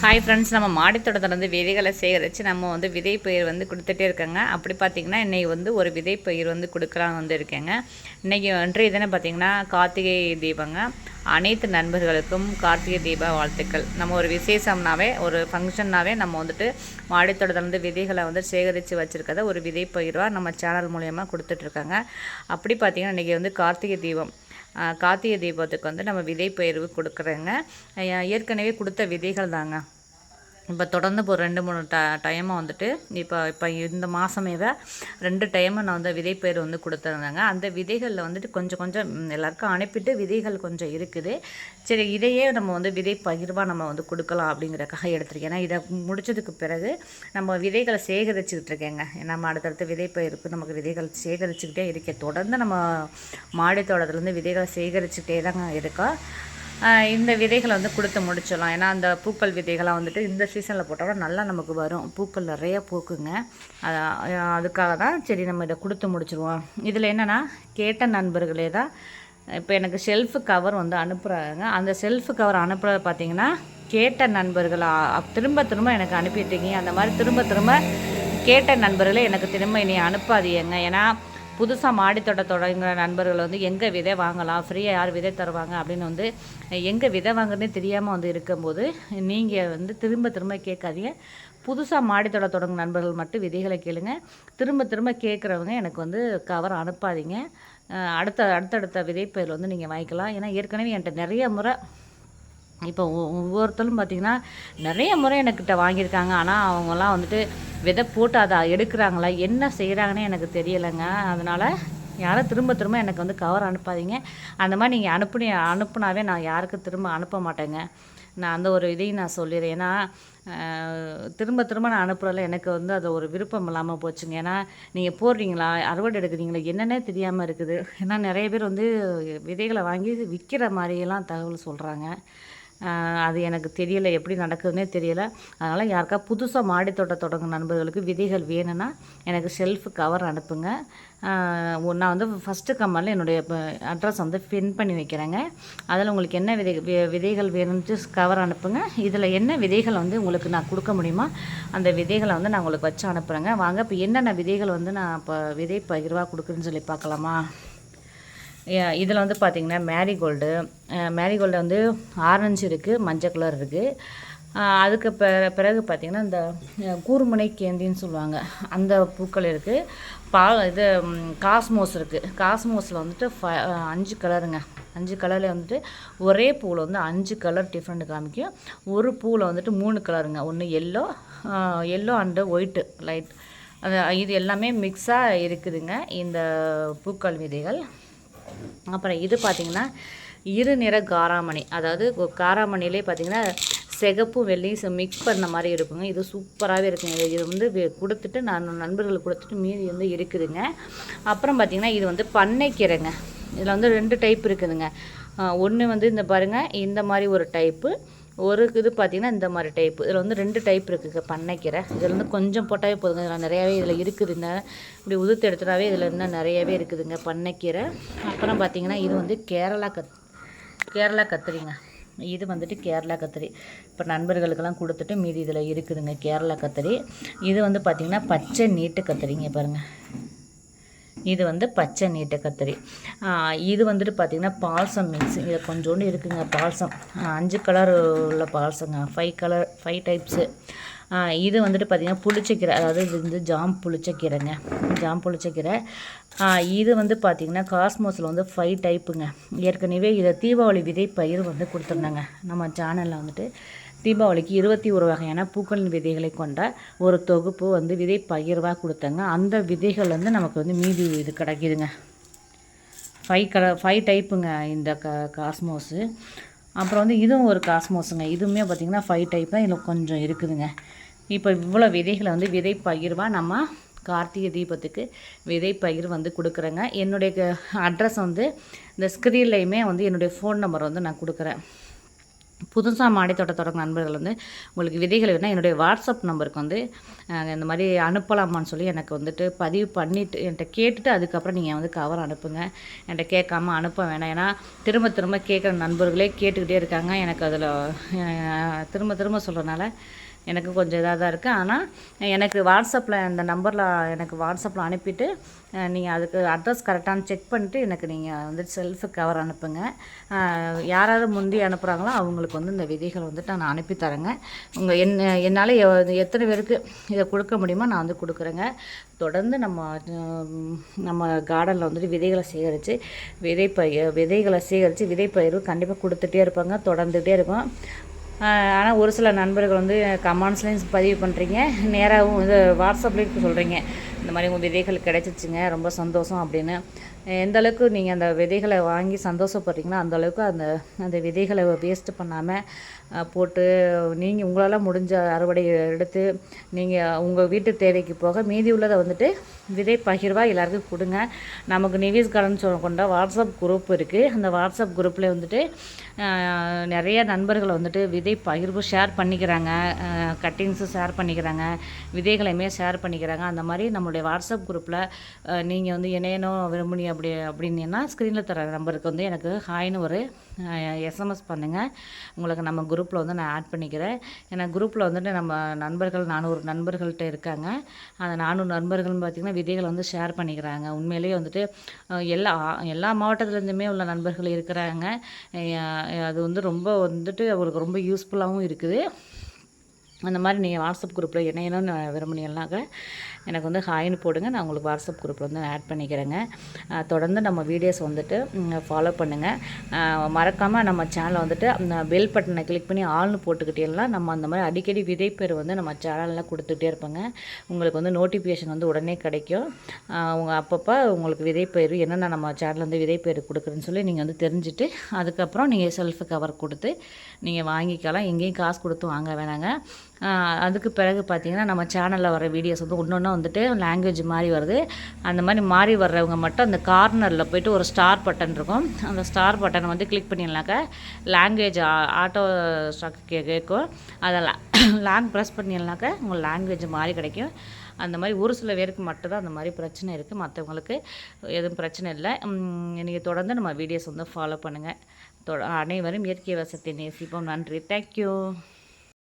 Hi friends நம்ம மாடித்தோட்டத்துலேருந்து விதைகளை சேகரித்து நம்ம வந்து விதை பயிர் வந்து கொடுத்துட்டே இருக்கேங்க. அப்படி பார்த்திங்கன்னா இன்றைக்கி வந்து ஒரு விதை பயிர் வந்து கொடுக்கலாம் வந்து இருக்கேங்க. இன்றைக்கி இன்றைய தினம் பார்த்திங்கன்னா கார்த்திகை தீபங்க. அனைத்து நண்பர்களுக்கும் கார்த்திகை தீப வாழ்த்துக்கள். நம்ம ஒரு விசேஷம்னாவே ஒரு ஃபங்க்ஷன்னாவே நம்ம வந்துட்டு மாடித்தோட்டத்துலேருந்து விதைகளை வந்து சேகரித்து வச்சுருக்கத ஒரு விதை பயிர்வாக நம்ம சேனல் மூலயமா கொடுத்துட்ருக்காங்க அப்படி பார்த்திங்கன்னா இன்றைக்கி வந்து கார்த்திகை தீபம். கார்த்திகை தீபத்துக்கு வந்து நம்ம விதை பயிர்வு கொடுக்குறேங்க. ஏற்கனவே கொடுத்த விதைகள் தாங்க இப்போ தொடர்ந்து இப்போ ஒரு ரெண்டு மூணு ட டைமை வந்துட்டு இப்போ இப்போ இந்த மாதமே ரெண்டு டைமும் நான் வந்து விதைப்பயிர் வந்து கொடுத்துருந்தேங்க. அந்த விதைகளில் வந்துட்டு கொஞ்சம் கொஞ்சம் எல்லாருக்கும் அனுப்பிட்டு விதைகள் கொஞ்சம் இருக்குது. சரி இதையே நம்ம வந்து விதை பகிர்வாக நம்ம வந்து கொடுக்கலாம் அப்படிங்கிறக்காக எடுத்திருக்கேன். ஏன்னா இதை முடிச்சதுக்கு பிறகு நம்ம விதைகளை சேகரிச்சுக்கிட்டு இருக்கேங்க. நம்ம அடுத்தடுத்து விதைப்பயிருக்கு நமக்கு விதைகள் சேகரிச்சுக்கிட்டே இருக்கேன் தொடர்ந்து நம்ம மாடி தோட்டத்துலேருந்து விதைகளை சேகரிச்சுக்கிட்டே தாங்க இருக்கோம். இந்த விதைகளை வந்து கொடுத்து முடிச்சிடலாம். ஏன்னா அந்த பூக்கள் விதைகளாக வந்துட்டு இந்த சீசனில் போட்டோம்னா நல்லா நமக்கு வரும். பூக்கள் நிறைய பூக்குங்க. அதுக்காக தான் சரி நம்ம இதை கொடுத்து முடிச்சிருவோம். இதில் என்னென்னா கேட்ட நண்பர்களே தான் இப்போ எனக்கு ஷெல்ஃபு கவர் வந்து அனுப்புகிறாங்க அந்த ஷெல்ஃபு கவர் அனுப்புகிறத பார்த்தீங்கன்னா கேட்ட நண்பர்கள் திரும்ப திரும்ப எனக்கு அனுப்பிட்டுருக்கீங்க அந்த மாதிரி திரும்ப திரும்ப கேட்ட நண்பர்களே எனக்கு திரும்ப இனி அனுப்பாதீங்க. ஏன்னா புதுசாக மாடித்தோட்ட தொடங்குற நண்பர்கள் வந்து எங்கே விதை வாங்கலாம்? ஃப்ரீயாக யார் விதை தருவாங்க? அப்படின்னு வந்து எங்கே விதை வாங்குறதே தெரியாமல் வந்து இருக்கும்போது நீங்கள் வந்து திரும்ப திரும்ப கேட்காதீங்க. புதுசாக மாடித்தோட தொடங்கும் நண்பர்கள் மட்டும் விதைகளை கேளுங்க. திரும்ப திரும்ப கேட்குறவங்க எனக்கு வந்து கவர் அனுப்பாதீங்க. அடுத்த அடுத்தடுத்த விதைப்பயிர் வந்து நீங்கள் வாங்கிக்கலாம். ஏன்னா ஏற்கனவே என்கிட்ட நிறைய முறை இப்போ ஒவ்வொருத்தரும் பார்த்தீங்கன்னா நிறைய முறை எனக்கிட்ட வாங்கியிருக்காங்க. ஆனால் அவங்கெல்லாம் வந்துட்டு விதை போட்டு அதை எடுக்கிறாங்களா? என்ன செய்கிறாங்கன்னு எனக்கு தெரியலைங்க. அதனால் யாரும் திரும்ப திரும்ப எனக்கு வந்து கவர் அனுப்பாதீங்க. அந்த மாதிரி நீங்கள் அனுப்புனி அனுப்புனாவே நான் யாருக்கும் திரும்ப அனுப்ப மாட்டேங்க. நான் அந்த ஒரு இதையும் நான் சொல்லிடுறேன். ஏன்னா திரும்ப திரும்ப நான் அனுப்புறதுல எனக்கு வந்து அது ஒரு விருப்பம் இல்லாமல் போச்சுங்க. ஏன்னா நீங்கள் போடுறீங்களா? அறுவடை எடுக்கிறீங்களா? என்னன்னே தெரியாமல் இருக்குது. ஏன்னா நிறைய பேர் வந்து விதைகளை வாங்கி விற்கிற மாதிரியெல்லாம் தகவல் சொல்கிறாங்க அது எனக்கு தெரியலை எப்படி நடக்குதுன்னே தெரியலை. அதனால் யாருக்கா புதுசாக மாடித்தோட்ட தொடங்கும் நண்பர்களுக்கு விதைகள் வேணும்னா எனக்கு ஷெல்ஃபு கவர் அனுப்புங்க. நான் வந்து ஃபஸ்ட்டு கம்மலில் என்னுடைய அட்ரஸ் வந்து பின் பண்ணி வைக்கிறேங்க. அதில் உங்களுக்கு என்ன விதை வி- விதைகள் வேணும்ட்டு கவர் அனுப்புங்க. இதில் என்ன விதைகள் வந்து உங்களுக்கு நான் கொடுக்க முடியுமா அந்த விதைகளை வந்து நான் உங்களுக்கு வச்சு அனுப்புகிறேங்க வாங்க இப்போ என்னென்ன விதைகள் வந்து நான் இப்போ விதை பகிர்வாக கொடுக்குறேன்னு சொல்லி பார்க்கலாமா? இதில் வந்து பார்த்திங்கன்னா மேரிகோல்டு மேரிகோல்டு வந்து ஆரஞ்சு இருக்குது மஞ்சள் கலர் இருக்குது அதுக்கு பிற பிறகு பார்த்திங்கன்னா இந்த கூர்முனை கேந்தின்னு சொல்லுவாங்க. அந்த பூக்கள் இருக்குது பா இது காஸ்மோஸ் இருக்குது காஸ்மோஸில் வந்துட்டு ஃப அஞ்சு கலருங்க அஞ்சு கலரில் வந்துட்டு ஒரே பூவில் வந்து அஞ்சு கலர் டிஃப்ரெண்ட் காமிக்கும். ஒரு பூவில் வந்துட்டு மூணு கலருங்க ஒன்று yellow yellow and white light அது இது எல்லாமே மிக்ஸாக இருக்குதுங்க இந்த பூக்கள் விதைகள். அப்புறம் இது பார்த்திங்கன்னா இரு நிற காராமணி. அதாவது காராமணிலே பார்த்திங்கன்னா சிகப்பும் வெள்ளையும் மிக்ஸ் பண்ண மாதிரி இருக்குங்க. இது சூப்பராகவே இருக்குங்க. இது வந்து கொடுத்துட்டு நான் நண்பர்களுக்கு கொடுத்துட்டு மீதி வந்து இருக்குதுங்க. அப்புறம் பார்த்திங்கன்னா இது வந்து பண்ணைக்கீரைங்க இதில் வந்து ரெண்டு டைப் இருக்குதுங்க. ஒன்று வந்து இந்த பாருங்கள் இந்த மாதிரி ஒரு டைப்பு ஒரு இது பார்த்திங்கன்னா இந்த மாதிரி டைப்பு இதில் வந்து ரெண்டு டைப் இருக்குங்க பண்ணைக்கீரை. இதில் வந்து கொஞ்சம் போட்டாவே போதுங்க. இதில் நிறையாவே இதில் இருக்குதுங்க இப்படி உதுத்து எடுத்துட்டாவே இதில் இன்னும் நிறையவே இருக்குதுங்க பண்ணைக்கீரை. அப்புறம் பார்த்திங்கன்னா இது வந்து கேரளா கத் கேரளா கத்திரிங்க. இது வந்துட்டு கேரளா கத்திரி. இப்போ நண்பர்களுக்கெல்லாம் கொடுத்துட்டு மீதி இதில் இருக்குதுங்க கேரளா கத்திரி. இது வந்து பார்த்திங்கன்னா பச்சை நீட்டு கத்திரிங்க பாருங்கள் இது வந்து பச்சை நீட்டை கத்திரி. இது வந்துட்டு பார்த்திங்கன்னா பால்சம் மிக்ஸ் இதில் கொஞ்சோண்டு இருக்குங்க பால்சம். அஞ்சு கலர் உள்ள பால்சங்க. ஃபைவ் கலர் ஃபைவ் டைப்ஸு இது வந்துட்டு பார்த்திங்கன்னா புளிச்சக்கீரை அதாவது இது வந்து ஜாம் புளிச்சக்கீரைங்க. ஜாம் புளிச்சக்கீரை. இது வந்து பார்த்திங்கன்னா காஸ்மோஸில் வந்து ஃபைவ் டைப்புங்க ஏற்கனவே இதை தீபாவளி விதை பயிர் வந்து கொடுத்துருந்தாங்க. நம்ம சேனலில் வந்துட்டு தீபாவளிக்கு இருபத்தி ஒரு வகையான பூக்களின் விதைகளை கொண்ட ஒரு தொகுப்பு வந்து விதை பகிர்வாக கொடுத்தாங்க. அந்த விதைகள் வந்து நமக்கு வந்து மீதி இது கிடைக்கிதுங்க. ஃபைவ் கலர் ஃபைவ் டைப்புங்க இந்த க காஸ்மோஸு. அப்புறம் வந்து இதுவும் ஒரு காஸ்மோஸுங்க இதுவுமே பார்த்திங்கன்னா ஃபைவ் டைப் தான் இதில் கொஞ்சம் இருக்குதுங்க. இப்போ இவ்வளோ விதைகளை வந்து விதை பகிர்வாக நம்ம கார்த்திகை தீபத்துக்கு விதை பயிர் வந்து கொடுக்குறேங்க. என்னுடைய அட்ரஸ் வந்து இந்த ஸ்க்ரீன்லையுமே வந்து என்னுடைய ஃபோன் நம்பர் வந்து நான் கொடுக்குறேன். புதுசாக மாடி தோட்டத்தோட நண்பர்கள் வந்து உங்களுக்கு விதைகள் வேணால் என்னுடைய வாட்ஸ்அப் நம்பருக்கு வந்து இந்த மாதிரி அனுப்பலாமான்னு சொல்லி எனக்கு வந்துட்டு பதிவு பண்ணிவிட்டு என்கிட்ட கேட்டுட்டு அதுக்கப்புறம் நீங்கள் வந்து கவர் அனுப்புங்க. என்கிட்ட கேட்காம அனுப்ப வேணாம். ஏன்னா திரும்ப திரும்ப கேட்குற நண்பர்களே கேட்டுக்கிட்டே இருக்காங்க. எனக்கு அதில் திரும்ப திரும்ப சொல்கிறனால எனக்கு கொஞ்சம் இதாக தான் இருக்குது ஆனால் எனக்கு வாட்ஸ்அப்பில் இந்த நம்பரில் எனக்கு வாட்ஸ்அப்பில் அனுப்பிட்டு நீங்கள் அதுக்கு அட்ரஸ் கரெக்டான செக் பண்ணிட்டு எனக்கு நீங்கள் வந்து செல்ஃபு கவர் அனுப்புங்க. யாராவது யார் யார் முந்தி அனுப்புகிறாங்களோ அவங்களுக்கு வந்து இந்த விதைகள் வந்துட்டு நான் அனுப்பி தரேங்க. உங்கள் என் என்னால் எத்தனை பேருக்கு இதை கொடுக்க முடியுமோ நான் வந்து கொடுக்குறேங்க. தொடர்ந்து நம்ம நம்ம கார்டனில் வந்துட்டு விதைகளை சேகரித்து விதைப்பயிர் விதைகளை சேகரித்து விதைப்பயிர் கண்டிப்பாக கொடுத்துட்டே இருப்பாங்க. தொடர்ந்துகிட்டே இருக்கும் ஆனால் ஒரு சில நண்பர்கள் வந்து கமெண்ட்ஸ்லேயும் பதிவு பண்ணுறீங்க நேராகவும் இது வாட்ஸ்அப்லேயும் சொல்கிறீங்க இந்த மாதிரி உங்கள் விதைகள் கிடைச்சிச்சிங்க ரொம்ப சந்தோஷம் அப்படின்னு. எந்த அளவுக்கு நீங்கள் அந்த விதைகளை வாங்கி சந்தோஷப்படுறீங்களோ அந்த அளவுக்கு அந்த அந்த விதைகளை வேஸ்ட்டு பண்ணாமல் போட்டு நீங்கள் உங்களால் முடிஞ்ச அறுவடை எடுத்து நீங்கள் உங்கள் வீட்டு தேவைக்கு போக மீதி உள்ளதை வந்துட்டு விதை பகிர்வாக எல்லாருக்கும் கொடுங்க. நமக்கு நிவிஸ் கார்டன் சொல்ல கொண்ட வாட்ஸ்அப் குரூப் இருக்குது அந்த வாட்ஸ்அப் குரூப்பில் வந்துட்டு நிறைய நண்பர்கள் வந்துட்டு விதை பகிர்வு ஷேர் பண்ணிக்கிறாங்க. கட்டிங்ஸும் ஷேர் பண்ணிக்கிறாங்க. விதைகளையுமே ஷேர் பண்ணிக்கிறாங்க. அந்த மாதிரி நம்மளுடைய வாட்ஸ்அப் குரூப்பில் நீங்கள் வந்து இணையணும் விரும்புனி அப்படி அப்படின்னா ஸ்க்ரீனில் தர நம்பருக்கு வந்து எனக்கு ஹாய்னு ஒரு எஸ்எம்எஸ் பண்ணுங்கள் உங்களுக்கு நம்ம குரூப்பில் வந்து நான் ஆட் பண்ணிக்கிறேன். ஏன்னா குரூப்பில் வந்துட்டு நம்ம நண்பர்கள் நானூறு நண்பர்கள்ட்ட இருக்காங்க. அந்த நானூறு நண்பர்கள்னு பார்த்திங்கன்னா விதைகளை வந்து ஷேர் பண்ணிக்கிறாங்க. உண்மையிலேயே வந்துட்டு எல்லா எல்லா மாவட்டத்துலேருந்துமே உள்ள நண்பர்கள் இருக்கிறாங்க. அது வந்து ரொம்ப வந்துட்டு அவங்களுக்கு ரொம்ப யூஸ்ஃபுல்லாகவும் இருக்குது. அந்த மாதிரி நீங்கள் வாட்ஸ்அப் குரூப்பில் இணையணும்னு விரும்புனீங்கன்னாக்க எனக்கு வந்து ஹாய்னு போடுங்க. நான் உங்களுக்கு வாட்ஸ்அப் குரூப்பில் வந்து ஆட் பண்ணிக்கிறேங்க. தொடர்ந்து நம்ம வீடியோஸ் வந்துட்டு ஃபாலோ பண்ணுங்கள் மறக்காமல் நம்ம சேனலை வந்துட்டு அந்த பெல் பட்டனை கிளிக் பண்ணி ஆள்னு போட்டுக்கிட்டீங்கன்னா நம்ம அந்த மாதிரி அடிக்கடி விதைப்பேர் வந்து நம்ம சேனலில் கொடுத்துட்டே இருப்போங்க. உங்களுக்கு வந்து நோட்டிஃபிகேஷன் வந்து உடனே கிடைக்கும். உங்கள் அப்பப்போ உங்களுக்கு விதைப்பேர் என்னென்ன நம்ம சேனலில் வந்து விதைப்பேர் கொடுக்குறேன்னு சொல்லி நீங்கள் வந்து தெரிஞ்சுட்டு அதுக்கப்புறம் நீங்கள் செல்ஃப் கவர் கொடுத்து நீங்கள் வாங்கிக்கலாம். எங்கேயும் காசு கொடுத்து வாங்க வேணாங்க. அதுக்கு பிறகு பார்த்திங்கன்னா நம்ம சேனலில் வர வீடியோஸ் வந்து ஒன்று வந்துட்டு லாங்குவேஜ் மாறி வருது. அந்த மாதிரி மாறி வர்றவங்க மட்டும் அந்த கார்னரில் போய்ட்டு ஒரு ஸ்டார் பட்டன் இருக்கும். அந்த ஸ்டார் பட்டனை வந்து கிளிக் பண்ணிடலாக்கா லாங்குவேஜ் ஆட்டோ ஸ்டாக் கேட்கும் அதை லாங் ப்ரெஸ் பண்ணிடலாக்கா உங்கள் லாங்குவேஜ் மாறி கிடைக்கும். அந்த மாதிரி ஒரு சில பேருக்கு மட்டும்தான் அந்த மாதிரி பிரச்சனை இருக்குது மற்றவங்களுக்கு எதுவும் பிரச்சனை இல்லை. நீங்கள் தொடர்ந்து நம்ம வீடியோஸ் வந்து ஃபாலோ பண்ணுங்கள் தொட அனைவரும் இயற்கை வசத்தை நேசிப்போம். நன்றி. தேங்க்யூ